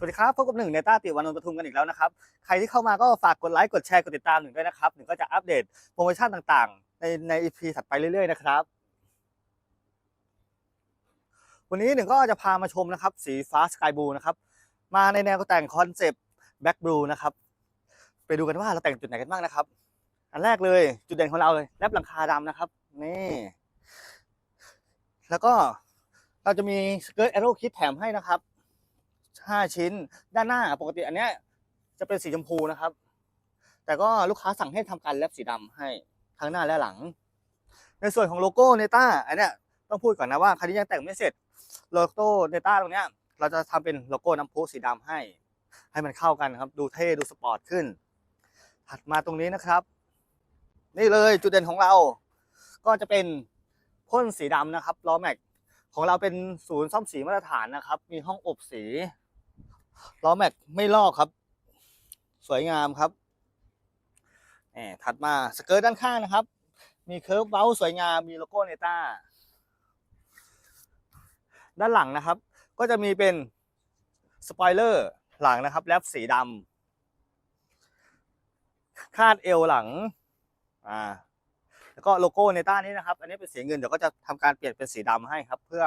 สวัสดีครับพบกับหนึ่งในต้าติวันนนท์ปทุมกันอีกแล้วนะครับใครที่เข้ามาก็ฝากกดไลค์กดแชร์กดติดตามหนึ่งด้วยนะครับหนึ่งก็จะอัปเดตโปรโมชั่นต่างๆ ในในอีพีถัดไปเรื่อยๆนะครับวันนี้หนึ่งก็จะพามาชมนะครับ สีฟ้าสกายบลูนะครับมาในแนวแต่งคอนเซปต์แบ็กบลูนะครับไปดูกันว่าเราแต่งจุดไหนกันบ้างนะครับ อันแรกเลยจุดเด่นของเราเลยแลบหลังคาดำนะครับนี่แล้วก็เราจะมีสเกิร์ตแอโร่คิดแถมให้นะครับ ห้าชิ้น ด้านหน้าปกติอันเนี้ยจะเป็นสีชมพูนะครับ แต่ก็ลูกค้าสั่งให้ทำการแลบสีดำให้ทั้งหน้าและหลัง ในส่วนของโลโก้เนต้าอันเนี้ยต้องพูดก่อนนะว่าใครที่ยังแต่งไม่เสร็จโลโก้เนต้าตรงเนี้ยเราจะทำเป็นโลโก้น้ำพุสีดำให้ ให้มันเข้ากันครับ ดูเท่ดูสปอร์ตขึ้น ถัดมาตรงนี้นะครับ นี่เลยจุดเด่นของเรา ก็จะเป็นพ่นสีดำนะครับล้อแม็กของเราเป็นศูนย์ซ่อมสีมาตรฐานนะครับ มีห้องอบสี ล้อแม็กไม่ลอกครับ สวยงามครับแหมถัดมาสเกิร์ตด้านข้างนะครับ มีเคิร์ฟเบ้าสวยงามมีโลโก้เนต้าด้านหลังนะครับ ก็จะมีเป็นสปอยเลอร์หลังนะครับแลบสีดำคาดเอวหลังอ่าแล้วก็โลโก้เนต้านี้นะครับ อันนี้เป็นสีเงินเดี๋ยวก็จะทำการเปลี่ยนเป็นสีดำให้ครับ เพื่อ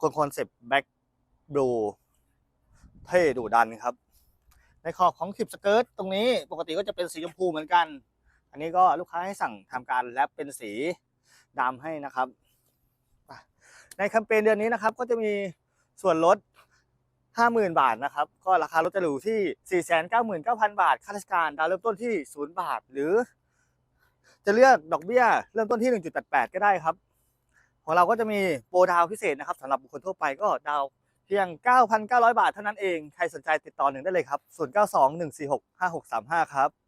คนคอนเซปต์แบ็กบลู เท่ดุดันครับ ในขอบของคลิปสเกิร์ตตรงนี้ปกติก็จะเป็นสีชมพูเหมือนกัน อันนี้ก็ลูกค้าให้สั่งทำการแรปเป็นสีดำให้นะครับ ในแคมเปญเดือนนี้นะครับ ก็จะมีส่วนลด 50,000 บาทนะครับ ก็ราคารถจะอยู่ที่ 499,000 บาท ค่าราชการดาวเริ่มต้นที่ 0 บาท หรือ จะเลือกดอกเบี้ย เริ่มต้นที่ 1.88 ก็ได้ครับ ของเราก็จะมีโปรดาวพิเศษนะครับสำหรับบุคคลทั่วไปก็ดาว พียง 9,900 บาทเท่านั้นเอง ใครสนใจติดต่อหนึ่งได้เลยครับ 0921465635 ครับ